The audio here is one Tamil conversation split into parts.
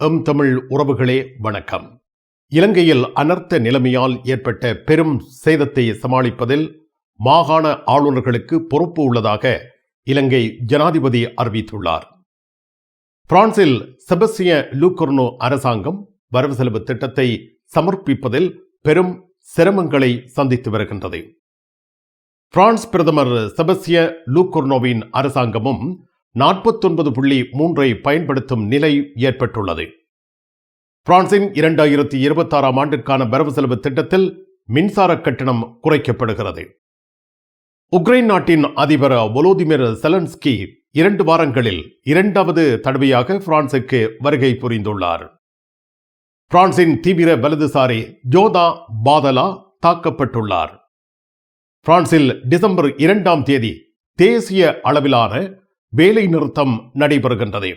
எம் தமிழ் உறவுகளே வணக்கம். இலங்கையில் அனர்த்த நிலைமையால் ஏற்பட்ட பெரும் சேதத்தை சமாளிப்பதில் மாகாண ஆளுநர்களுக்கு பொறுப்பு உள்ளதாக இலங்கை ஜனாதிபதி அறிவித்துள்ளார். பிரான்சில் செபஸ்டிய லூகொர்னோ அரசாங்கம் வரவு செலவு திட்டத்தை சமர்ப்பிப்பதில் பெரும் சிரமங்களை சந்தித்து வருகின்றது. பிரான்ஸ் பிரதமர் செபஸ்டிய லூகொர்னோவின் அரசாங்கமும் நாற்பத்தொன்பது புள்ளி மூன்றை பயன்படுத்தும் நிலை ஏற்பட்டுள்ளது. பிரான்சின் இரண்டாயிரத்தி இருபத்தாறாம் ஆண்டிற்கான வரவு செலவு திட்டத்தில் மின்சார கட்டணம் குறைக்கப்படுகிறது. உக்ரைன் நாட்டின் அதிபர் ஒலோதிமிர் செலன்ஸ்கி இரண்டு வாரங்களில் இரண்டாவது தடவையாக பிரான்சுக்கு வருகை புரிந்துள்ளார். பிரான்சின் தீவிர வலதுசாரி ஜோதா பாதலா தாக்கப்பட்டுள்ளார். பிரான்சில் டிசம்பர் இரண்டாம் தேதி தேசிய அளவிலான வேலை நிறுத்தம் நடைபெறுகின்றது.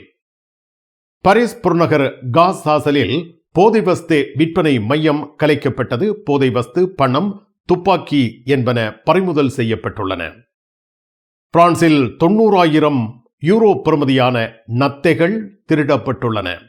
பரிஸ் புறநகர் காஸ் சாசலில் போதை வஸ்து விற்பனை மையம் கலைக்கப்பட்டது. போதை வஸ்து பணம் துப்பாக்கி என்பன பறிமுதல் செய்யப்பட்டுள்ளன. பிரான்சில் தொண்ணூறாயிரம் யூரோ பெறுமதியான நத்தைகள் திருடப்பட்டுள்ளன.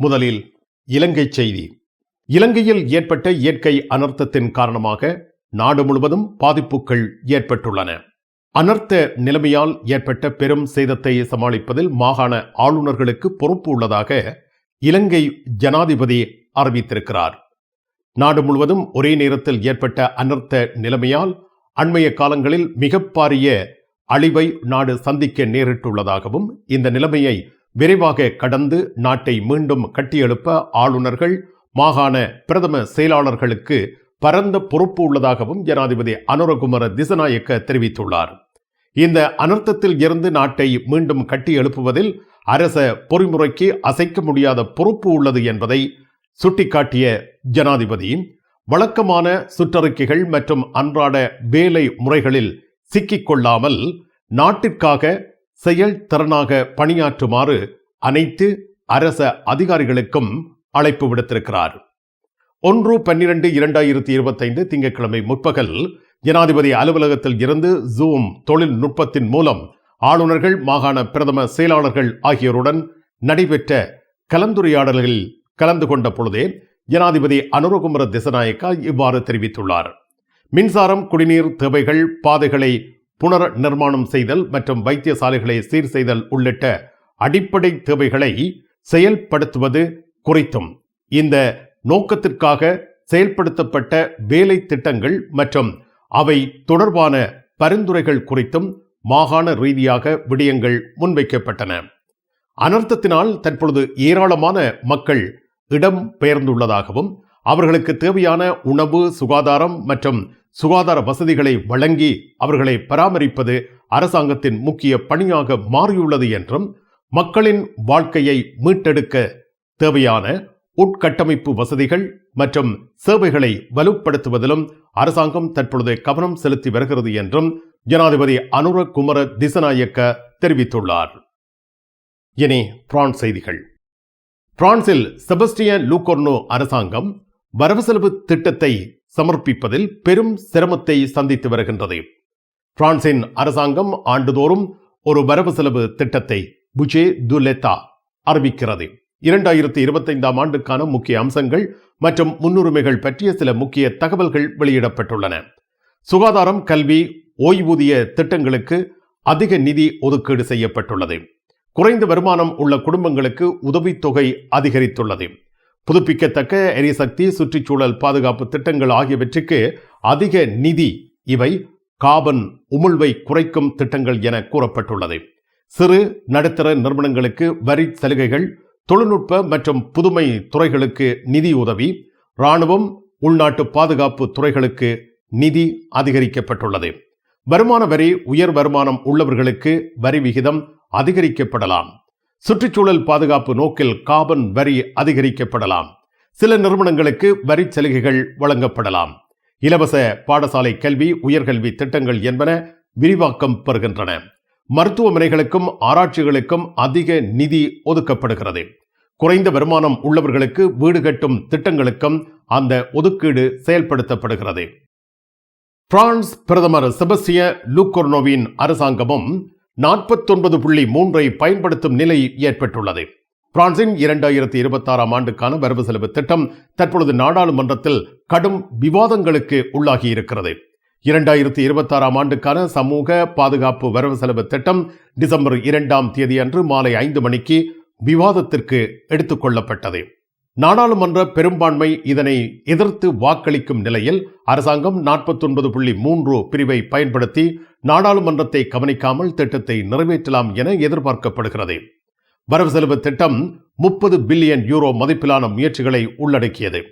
முதலில் இலங்கை செய்தி. இலங்கையில் ஏற்பட்ட இயற்கை அனர்த்தத்தின் காரணமாக நாடு முழுவதும் பாதிப்புகள் ஏற்பட்டுள்ளன. அனர்த்த நிலைமையால் ஏற்பட்ட பெரும் சேதத்தை சமாளிப்பதில் மாகாண ஆளுநர்களுக்கு பொறுப்பு உள்ளதாக இலங்கை ஜனாதிபதி அறிவித்திருக்கிறார். நாடு முழுவதும் ஒரே நேரத்தில் ஏற்பட்ட அனர்த்த நிலைமையால் அண்மைய காலங்களில் மிக பாரிய அழிவை நாடு சந்திக்க நேரிட்டுள்ளதாகவும் இந்த நிலைமையை விரைவாக கடந்து நாட்டை மீண்டும் கட்டியெழுப்ப ஆளுநர்கள் மாகாண பிரதம செயலாளர்களுக்கு பரந்த பொறுப்பு உள்ளதாகவும் ஜனாதிபதி அனுரகுமார திசநாயக்க தெரிவித்துள்ளார். இந்த அனர்த்தத்தில் இருந்து நாட்டை மீண்டும் கட்டி எழுப்புவதில் அரச பொறிமுறைக்கு அசைக்க முடியாத பொறுப்பு உள்ளது என்பதை சுட்டிக்காட்டிய ஜனாதிபதி வழக்கமான சுற்றறிக்கைகள் மற்றும் அன்றாட வேலை முறைகளில் சிக்கிக்கொள்ளாமல் நாட்டிற்காக செயல் திறனாக பணியாற்றுமாறு அனைத்து அரச அதிகாரிகளுக்கும் அழைப்பு விடுத்திருக்கிறார். ஒன்று பன்னிரண்டு இரண்டாயிரத்தி இருபத்தைந்து திங்கட்கிழமை முற்பகல் ஜனாதிபதி அலுவலகத்தில் இருந்து ஜூம் தொழில்நுட்பத்தின் மூலம் ஆளுநர்கள் மாகாண பிரதம செயலாளர்கள் ஆகியோருடன் நடைபெற்ற கலந்துரையாடல்களில் கலந்து கொண்ட பொழுதே ஜனாதிபதி அனுரகுமர திசநாயக்கா இவ்வாறு தெரிவித்துள்ளார். மின்சாரம் குடிநீர் தேவைகள் பாதைகளை புனர் நிர்மாணம் செய்தல் மற்றும் வைத்தியசாலைகளை சீர் செய்தல் உள்ளிட்ட அடிப்படை தேவைகளை செயல்படுத்துவது குறித்தும் இந்த நோக்கத்திற்காக செயல்படுத்தப்பட்ட வேலை திட்டங்கள் மற்றும் அவை தொடர்பான பரிந்துரைகள் குறித்தும் மாகாண ரீதியாக விடயங்கள் முன்வைக்கப்பட்டன. அனர்த்தத்தினால் தற்பொழுது ஏராளமான மக்கள் இடம் பெயர்ந்துள்ளதாகவும் அவர்களுக்கு தேவையான உணவு சுகாதாரம் மற்றும் சுகாதார வசதிகளை வழங்கி அவர்களை பராமரிப்பது அரசாங்கத்தின் முக்கிய பணியாக மாறியுள்ளது என்றும் மக்களின் வாழ்க்கையை மீட்டெடுக்க தேவையான உட்கட்டமைப்பு வசதிகள் மற்றும் சேவைகளை வலுப்படுத்துவதிலும் அரசாங்கம் தற்பொழுது கவனம் செலுத்தி வருகிறது என்றும் ஜனாதிபதி அனுர குமர திசநாயக்க தெரிவித்துள்ளார். இனி பிரான்ஸ் செய்திகள். பிரான்சில் செபஸ்டியன் லூகோர்னோ அரசாங்கம் வரவு செலவு திட்டத்தை சமர்ப்பிப்பதில் பெரும் சிரமத்தை சந்தித்து வருகின்றது. பிரான்சின் அரசாங்கம் ஆண்டுதோறும் ஒரு வரவு செலவு திட்டத்தை புஜே துலெத்தா அறிவிக்கிறது. இரண்டாயிரத்தி இருபத்தைந்தாம் ஆண்டுக்கான முக்கிய அம்சங்கள் மற்றும் முன்னுரிமைகள் பற்றிய சில முக்கிய தகவல்கள் வெளியிடப்பட்டுள்ளன. சுகாதாரம் கல்வி ஓய்வூதிய திட்டங்களுக்கு அதிக நிதி ஒதுக்கீடு செய்யப்பட்டுள்ளது. குறைந்த வருமானம் உள்ள குடும்பங்களுக்கு உதவித்தொகை அதிகரித்துள்ளது. புதுப்பிக்கத்தக்க எரிசக்தி சுற்றுச்சூழல் பாதுகாப்பு திட்டங்கள் ஆகியவற்றுக்கு அதிக நிதி இவை காபன் உமிழ்வை குறைக்கும் திட்டங்கள் என கூறப்பட்டுள்ளது. சிறு நடுத்தர நிறுவனங்களுக்கு வரி சலுகைகள் தொழில்நுட்ப மற்றும் புதுமை துறைகளுக்கு நிதி உதவி இராணுவம் உள்நாட்டு பாதுகாப்பு துறைகளுக்கு நிதி அதிகரிக்கப்பட்டுள்ளது. வருமான வரி உயர் வருமானம் உள்ளவர்களுக்கு வரி விகிதம் அதிகரிக்கப்படலாம். சுற்றுச்சூழல் பாதுகாப்பு நோக்கில் காபன் வரி அதிகரிக்கப்படலாம். சில நிறுவனங்களுக்கு வரி சலுகைகள் வழங்கப்படலாம். இலவச பாடசாலை கல்வி உயர்கல்வி திட்டங்கள் என்பன விரிவாக்கம் பெறுகின்றன. மருத்துவமனைகளுக்கும் ஆராய்ச்சிகளுக்கும் அதிக நிதி ஒதுக்கப்படுகிறது. குறைந்த வருமானம் உள்ளவர்களுக்கு வீடு கட்டும் திட்டங்களுக்கும் அந்த ஒதுக்கீடு செயல்படுத்தப்படுகிறது. பிரான்ஸ் பிரதமர் செபஸ்டிய லூக்கோர்னோவின் அரசாங்கமும் நாற்பத்தொன்பது புள்ளி மூன்றை பயன்படுத்தும் நிலை ஏற்பட்டுள்ளது. பிரான்சின் இரண்டாயிரத்தி இருபத்தாறாம் ஆண்டுக்கான வரவு செலவு திட்டம் தற்பொழுது நாடாளுமன்றத்தில் கடும் விவாதங்களுக்கு உள்ளாகி இருக்கிறது இரண்டாயிரத்தி இருபத்தாறாம் ஆண்டுக்கான சமூக பாதுகாப்பு வரவு செலவு திட்டம் டிசம்பர் இரண்டாம் தேதி அன்று மாலை ஐந்து மணிக்கு விவாதத்திற்கு எடுத்துக்கொள்ளப்பட்டது நாடாளுமன்ற பெரும்பான்மை இதனை எதிர்த்து வாக்களிக்கும் நிலையில் அரசாங்கம் நாற்பத்தொன்பது புள்ளி மூன்று பிரிவை பயன்படுத்தி நாடாளுமன்றத்தை கவனிக்காமல் திட்டத்தை நிறைவேற்றலாம் என எதிர்பார்க்கப்படுகிறது. வரவு செலவு திட்டம் முப்பது பில்லியன் யூரோ மதிப்பிலான முயற்சிகளை உள்ளடக்கியது.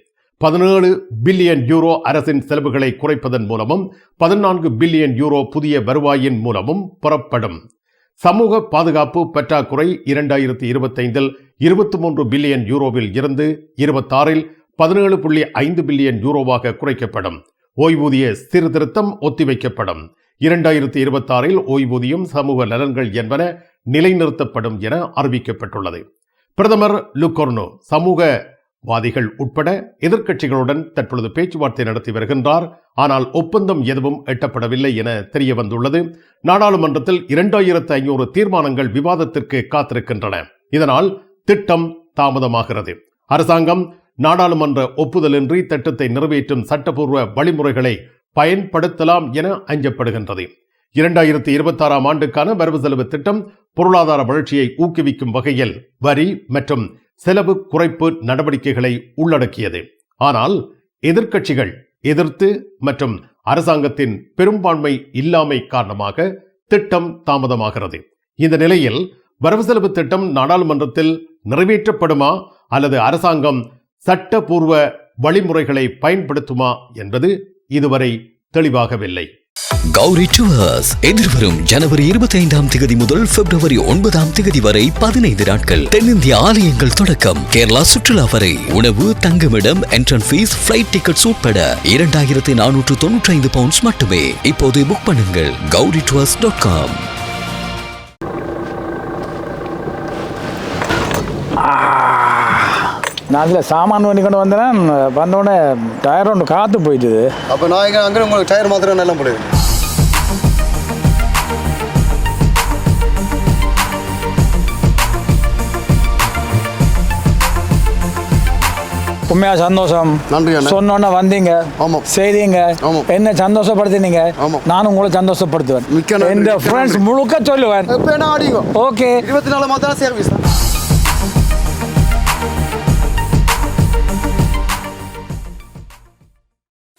பதினேழு பில்லியன் யூரோ அரசின் செலவுகளை குறைப்பதன் மூலமும் பதினான்கு பில்லியன் யூரோ புதிய வருவாயின் மூலமும் புறப்படும். சமூக பாதுகாப்பு பற்றாக்குறை இரண்டாயிரத்தி இருபத்தைந்தில் இருபத்தி மூன்று பில்லியன் யூரோவில் இருந்து இருபத்தாறில் பதினேழு புள்ளி ஐந்து பில்லியன் யூரோவாக குறைக்கப்படும். ஓய்வூதிய சீர்திருத்தம் ஒத்திவைக்கப்படும். இரண்டாயிரத்தி இருபத்தாறில் ஓய்வூதியம் சமூக நலன்கள் என்பன நிலைநிறுத்தப்படும் என அறிவிக்கப்பட்டுள்ளது. பிரதமர் லுகோர்னோ வாதிகள் உட்பட எதிர்க்கட்சிகளுடன் தற்பொழுது பேச்சுவார்த்தை நடத்தி வருகின்றார். ஆனால் ஒப்பந்தம் எதுவும் எட்டப்படவில்லை என தெரிய வந்துள்ளது நாடாளுமன்றத்தில் இரண்டாயிரத்து ஐநூறு தீர்மானங்கள் விவாதத்திற்கு காத்திருக்கின்றன. இதனால் திட்டம் தாமதமாகிறது. அரசாங்கம் நாடாளுமன்ற ஒப்புதலின்றி திட்டத்தை நிறைவேற்றும் சட்டப்பூர்வ வழிமுறைகளை பயன்படுத்தலாம் என அஞ்சப்படுகின்றது. இரண்டாயிரத்தி இருபத்தாறாம் ஆண்டுக்கான வரவு செலவு திட்டம் பொருளாதார வளர்ச்சியை ஊக்குவிக்கும் வகையில் வரி மற்றும் செலவு குறைப்பு நடவடிக்கைகளை உள்ளடக்கியது. ஆனால் எதிர்க்கட்சிகள் எதிர்த்து மற்றும் அரசாங்கத்தின் பெரும்பான்மை இல்லாமை காரணமாக திட்டம் தாமதமாகிறது. இந்த நிலையில் வரவு செலவு திட்டம் நாடாளுமன்றத்தில் நிறைவேற்றப்படுமா அல்லது அரசாங்கம் சட்டபூர்வ வழிமுறைகளை பயன்படுத்துமா என்பது இதுவரை தெளிவாகவில்லை. கௌரி டுவர்ஸ் எதிர்வரும் ஜனவரி இருபத்தி ஐந்தாம் திகதி முதல் பிப்ரவரி ஒன்பதாம் திகதி வரை பதினைந்து நாட்கள். தென்னிந்திய ஆலயங்கள் தொடக்கம். கேரளா சுற்றுலா வரை. உணவு தங்குமிடம் என்ட்ரன் ஃபீஸ் பிளைட் டிக்கெட்ஸ் உட்பட இரண்டாயிரத்தி நானூற்று தொன்னூற்றி ஐந்து பவுண்ட்ஸ் மட்டுமே. இப்போது புக் பண்ணுங்கள். கௌரி டுவர்ஸ் டாட் காம் நான் அதில் சாமான் பண்ணி கொண்டு வந்தேன் வந்தோடனே டயர் ஒன்று காற்று போயிட்டுது. அப்போ நான் இங்கே அங்கே உங்களுக்கு டயர் மாத்திரம் நல்லா முடியும் உண்மையா சந்தோஷம். நன்றி. சொன்னோன்னே வந்தீங்க. ஆமாம். செய்தீங்க. என்ன சந்தோஷப்படுத்தினீங்க. நானும் உங்களை சந்தோஷப்படுத்துவேன். மிக்க மிக்க ஃப்ரெண்ட்ஸ். முழுக்க சொல்லுவேன். ஓகே. இருபத்தி நாலு மாதம் சர்வீஸ்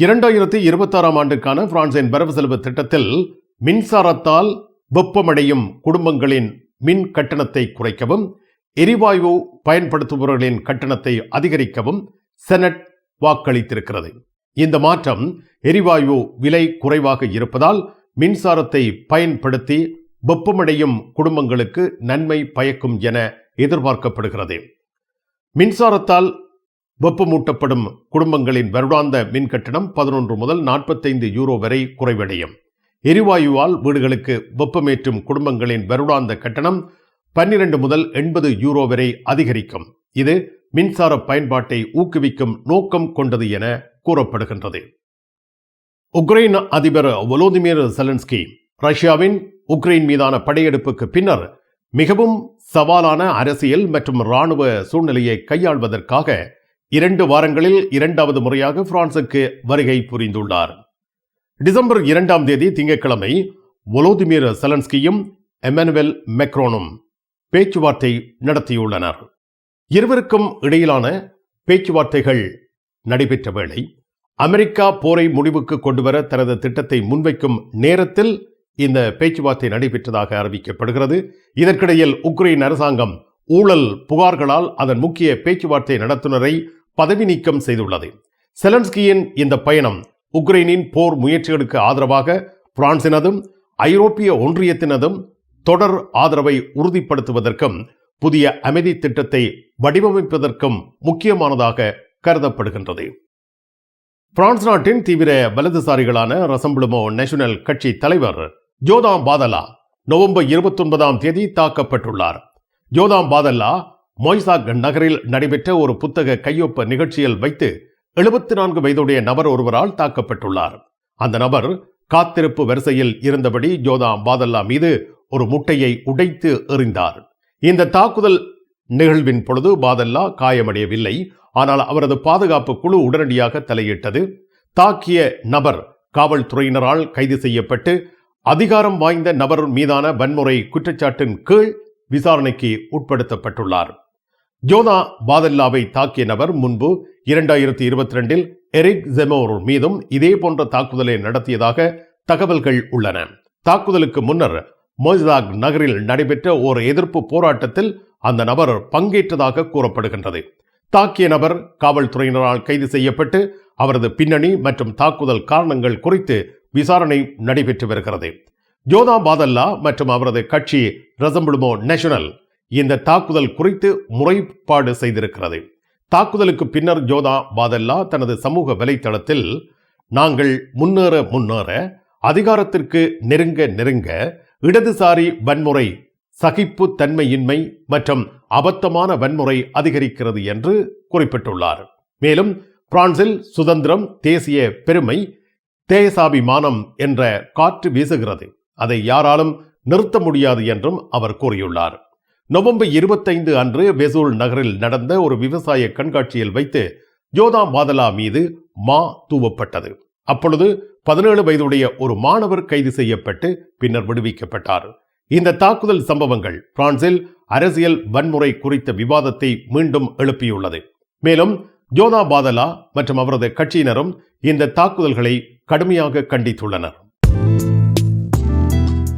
இரண்டாயிரத்தி இருபத்தாறாம் ஆண்டுக்கான பிரான்சின் வரவு செலவு திட்டத்தில் மின்சாரத்தால் வெப்பமடையும் குடும்பங்களின் மின் கட்டணத்தை குறைக்கவும் எரிவாயு பயன்படுத்துபவர்களின் கட்டணத்தை அதிகரிக்கவும் செனட் வாக்களித்திருக்கிறது. இந்த மாற்றம் எரிவாயு விலை குறைவாக இருப்பதால் மின்சாரத்தை பயன்படுத்தி வெப்பமடையும் குடும்பங்களுக்கு நன்மை பயக்கும் என எதிர்பார்க்கப்படுகிறது. மின்சாரத்தால் வெப்பமூட்டப்படும் குடும்பங்களின் வருடாந்த மின் கட்டணம் பதினொன்று முதல் நாற்பத்தைந்து யூரோ வரை குறைவடையும். எரிவாயுவால் வீடுகளுக்கு வெப்பமேற்றும் குடும்பங்களின் வருடாந்த கட்டணம் பன்னிரண்டு முதல் எண்பது யூரோ வரை அதிகரிக்கும். இது மின்சார பயன்பாட்டை ஊக்குவிக்கும் நோக்கம் கொண்டது என கூறப்படுகின்றது. உக்ரைன் அதிபர் வொலோதிமிர் செலன்ஸ்கி ரஷ்யாவின் உக்ரைன் மீதான படையெடுப்புக்கு பின்னர் மிகவும் சவாலான அரசியல் மற்றும் இராணுவ சூழ்நிலையை கையாள்வதற்காக இரண்டு வாரங்களில் இரண்டாவது முறையாக பிரான்சுக்கு வருகை புரிந்துள்ளார். டிசம்பர் இரண்டாம் தேதி திங்கட்கிழமை வொலோதிமிர் செலன்ஸ்கியும் எமனுவல் மெக்ரோனும் பேச்சுவார்த்தை நடத்தியுள்ளனர். இருவருக்கும் இடையிலான பேச்சுவார்த்தைகள் நடைபெற்ற வேளை அமெரிக்கா போரை முடிவுக்கு கொண்டுவர தனது திட்டத்தை முன்வைக்கும் நேரத்தில் இந்த பேச்சுவார்த்தை நடைபெற்றதாக அறிவிக்கப்படுகிறது. இதற்கிடையில் உக்ரைன் அரசாங்கம் ஊழல் புகார்களால் அதன் முக்கிய பேச்சுவார்த்தை நடத்துனரை பதவி நீக்கம் செய்துள்ளது. செலன்ஸ்கியின் இந்த பயணம் உக்ரைனின் போர் முயற்சிகளுக்கு ஆதரவாக பிரான்சினதும் ஐரோப்பிய ஒன்றியத்தினதும் தொடர் ஆதரவை உறுதிப்படுத்துவதற்கும் புதிய அமைதி திட்டத்தை வடிவமைப்பதற்கும் முக்கியமானதாக கருதப்படுகின்றது. பிரான்ஸ் நாட்டின் தீவிர வலதுசாரிகளான ரசம்பிளுமோ நேஷனல் கட்சி தலைவர் ஜோதாம் பாதலா நவம்பர் இருபத்தி ஒன்பதாம் தேதி தாக்கப்பட்டுள்ளார். ஜோதாம் பாதல்லா மொய்சாக் நகரில் நடைபெற்ற ஒரு புத்தக கையொப்ப நிகழ்ச்சியில் வைத்து எழுபத்தி நான்கு வயதுடைய நபர் ஒருவரால் தாக்கப்பட்டுள்ளார். அந்த நபர் காத்திருப்பு வரிசையில் இருந்தபடி ஜோதாம் பாதல்லா மீது ஒரு முட்டையை உடைத்து எறிந்தார். இந்த தாக்குதல் நிகழ்வின் பொழுது பாதல்லா காயமடையவில்லை. ஆனால் அவரது பாதுகாப்பு குழு உடனடியாக தலையிட்டது. தாக்கிய நபர் காவல்துறையினரால் கைது செய்யப்பட்டு அதிகாரம் வாய்ந்த நபர் மீதான வன்முறை குற்றச்சாட்டின் கீழ் விசாரணைக்கு உட்படுத்தப்பட்டுள்ளார். ஜோதா பாதல்லாவை தாக்கிய நபர் முன்பு இரண்டாயிரத்தி இருபத்தி ரெண்டில் எரிக் ஜெமோர் மீதும் இதே போன்ற தாக்குதலை நடத்தியதாக தகவல்கள் உள்ளன. தாக்குதலுக்கு முன்னர் மொய்சாக் நகரில் நடைபெற்ற ஓர் எதிர்ப்பு போராட்டத்தில் அந்த நபர் பங்கேற்றதாக கூறப்படுகின்றது. தாக்கிய நபர் காவல்துறையினரால் கைது செய்யப்பட்டு அவரது பின்னணி மற்றும் தாக்குதல் காரணங்கள் குறித்து விசாரணை நடைபெற்று வருகிறது. ஜோதா பாதல்லா மற்றும் அவரது கட்சி ரசம்பிளுமோ நேஷனல் இந்த தாக்குதல் குறித்து முறைப்பாடு செய்திருக்கிறது. தாக்குதலுக்கு பின்னர் ஜோதா பாதல்லா தனது சமூக வலைத்தளத்தில் நாங்கள் முன்னேற முன்னேற அதிகாரத்திற்கு நெருங்க நெருங்க இடதுசாரி வன்முறை சகிப்பு தன்மையின்மை மற்றும் அபத்தமான வன்முறை அதிகரிக்கிறது என்று குறிப்பிட்டுள்ளார். மேலும் பிரான்சில் சுதந்திரம் தேசிய பெருமை தேசாபிமானம் என்ற காற்று வீசுகிறது. அதை யாராலும் நிறுத்த முடியாது என்றும் அவர் கூறியுள்ளார். நவம்பர் இருபத்தைந்து அன்று வெசூல் நகரில் நடந்த ஒரு விவசாய கண்காட்சியில் வைத்து ஜோதா பாதலா மீது மா தூவப்பட்டது. அப்பொழுது பதினேழு வயதுடைய ஒரு மாணவர் கைது செய்யப்பட்டு பின்னர் விடுவிக்கப்பட்டார். இந்த தாக்குதல் சம்பவங்கள் பிரான்சில் அரசியல் வன்முறை குறித்த விவாதத்தை மீண்டும் எழுப்பியுள்ளது. மேலும் ஜோதா பாதலா மற்றும் அவரது கட்சியினரும் இந்த தாக்குதல்களை கடுமையாக கண்டித்துள்ளனர்.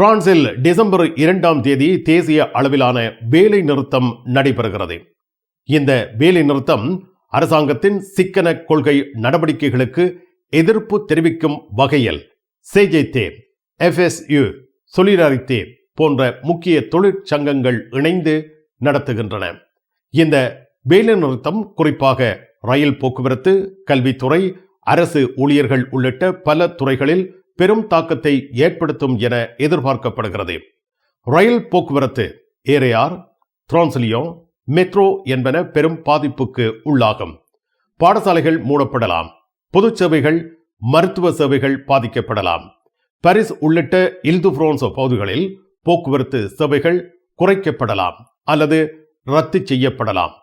பிரான்சில் டிசம்பர் இரண்டாம் தேதி தேசிய அளவிலான வேலை நிறுத்தம் நடைபெறுகிறது. இந்த வேலை நிறுத்தம் அரசாங்கத்தின் சிக்கன கொள்கை நடவடிக்கைகளுக்கு எதிர்ப்பு தெரிவிக்கும் வகையில் சேஜைத்தே எஃப்எஸ்யு சொலிடாரித்தே போன்ற முக்கிய தொழிற்சங்கங்கள் இணைந்து நடத்துகின்றன. இந்த வேலைநிறுத்தம் குறிப்பாக ரயில் போக்குவரத்து கல்வித்துறை அரசு ஊழியர்கள் உள்ளிட்ட பல துறைகளில் பெரும் தாக்கத்தை ஏற்படுத்தும் என எதிர்பார்க்கப்படுகிறது. ரயில் போக்குவரத்து ஏரேஆர் திரான்சிலியோ மெட்ரோ என்பன பெரும் பாதிப்புக்கு உள்ளாகும். பாடசாலைகள் மூடப்படலாம். பொது சேவைகள் மருத்துவ சேவைகள் பாதிக்கப்படலாம். பாரிஸ் உள்ளிட்ட இல்து பிரான்சோ பகுதிகளில் போக்குவரத்து சேவைகள் குறைக்கப்படலாம் அல்லது ரத்து செய்யப்படலாம்.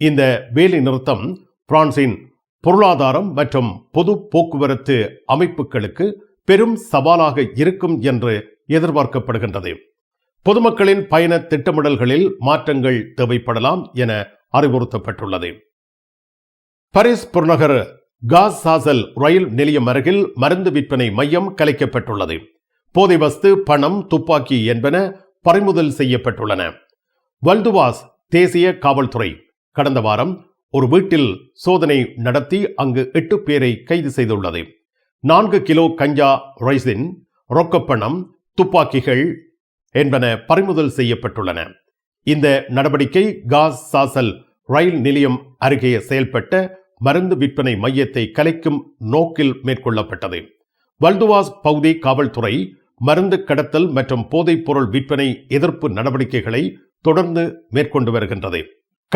இந்த வேலை நிறுத்தம் பிரான்சின் பொருளாதாரம் மற்றும் பொது போக்குவரத்து அமைப்புகளுக்கு பெரும் சவாலாக இருக்கும் என்று எதிர்பார்க்கப்படுகின்றது. பொதுமக்களின் பயண திட்டமிடல்களில் மாற்றங்கள் தேவைப்படலாம் என அறிவுறுத்தப்பட்டுள்ளது. பரிஸ் புறநகர் காஸ் சாசல் ரயில் நிலையம் அருகில் மருந்து விற்பனை மையம் கலைக்கப்பட்டுள்ளது. போதை வஸ்து பணம் துப்பாக்கி என்பன பறிமுதல் செய்யப்பட்டுள்ளன. வல்துவாஸ் தேசிய காவல்துறை கடந்த வாரம் ஒரு வீட்டில் சோதனை நடத்தி அங்கு எட்டு பேரை கைது செய்துள்ளது. நான்கு கிலோ கஞ்சா ரைசின் ரொக்கப்பணம் துப்பாக்கிகள் என்பன பறிமுதல் செய்யப்பட்டுள்ளன. இந்த நடவடிக்கை காஸ் சாசல் ரயில் நிலையம் அருகே செயல்பட்ட மருந்து விற்பனை மையத்தை கலைக்கும் நோக்கில் மேற்கொள்ளப்பட்டது. வல்துவாஸ் பகுதி காவல்துறை மருந்து கடத்தல் மற்றும் போதைப் பொருள் விற்பனை எதிர்ப்பு நடவடிக்கைகளை தொடர்ந்து மேற்கொண்டு வருகின்றது.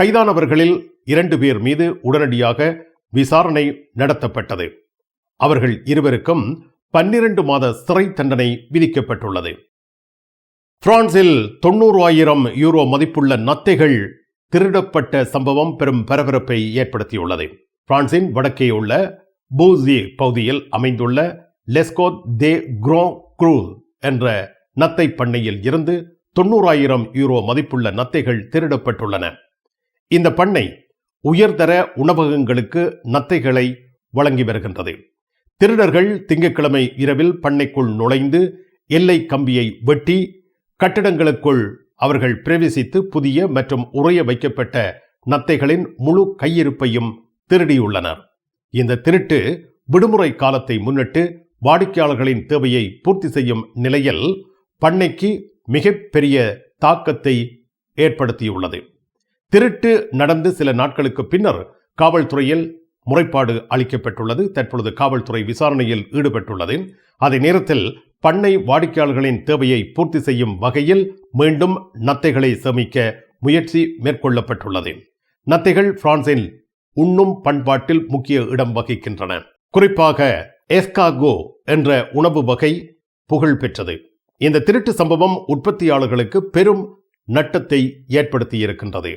கைதானவர்களில் இரண்டு பேர் மீது உடனடியாக விசாரணை நடத்தப்பட்டது. அவர்கள் இருவருக்கும் பன்னிரண்டு மாத சிறை தண்டனை விதிக்கப்பட்டுள்ளது. பிரான்சில் தொண்ணூறு ஆயிரம் யூரோ மதிப்புள்ள நத்தைகள் திருடப்பட்ட சம்பவம் பெரும் பரபரப்பை ஏற்படுத்தியுள்ளது. பிரான்சின் வடக்கே உள்ள பூசி பகுதியில் அமைந்துள்ள லெஸ்கோ தே குரோ குரூ என்ற நத்தை பண்ணையில் இருந்து தொண்ணூறாயிரம் யூரோ மதிப்புள்ள நத்தைகள் திருடப்பட்டுள்ளன. இந்த பண்ணை உயர்தர உணவகங்களுக்கு நத்தைகளை வழங்கி வருகின்றது. திருடர்கள் திங்கட்கிழமை இரவில் பண்ணைக்குள் நுழைந்து எல்லை கம்பியை வெட்டி கட்டிடங்களுக்குள் அவர்கள் பிரவேசித்து புதிய மற்றும் உறைய வைக்கப்பட்ட நத்தைகளின் முழு கையிருப்பையும் திருடியுள்ளனர். இந்த திருட்டு விடுமுறை காலத்தை முன்னிட்டு வாடிக்கையாளர்களின் தேவையை பூர்த்தி செய்யும் நிலையில் பண்ணைக்கு மிகப்பெரிய தாக்கத்தை ஏற்படுத்தியுள்ளது. திருட்டு நடந்து சில நாட்களுக்கு பின்னர் காவல்துறையில் முறைப்பாடு அளிக்கப்பட்டுள்ளது. தற்பொழுது காவல்துறை விசாரணையில் ஈடுபட்டுள்ளது. அதே நேரத்தில் பண்ணை வாடிக்கையாளர்களின் தேவையை பூர்த்தி செய்யும் வகையில் மீண்டும் நத்தைகளை சேமிக்க முயற்சி மேற்கொள்ளப்பட்டுள்ளது. நத்தைகள் பிரான்சில் உண்ணும் பண்பாட்டில் முக்கிய இடம் வகிக்கின்றன. குறிப்பாக எஸ்காகோ என்ற உணவு வகை புகழ் பெற்றது. இந்த திருட்டு சம்பவம் உற்பத்தியாளர்களுக்கு பெரும் நட்டத்தை ஏற்படுத்தியிருக்கின்றது.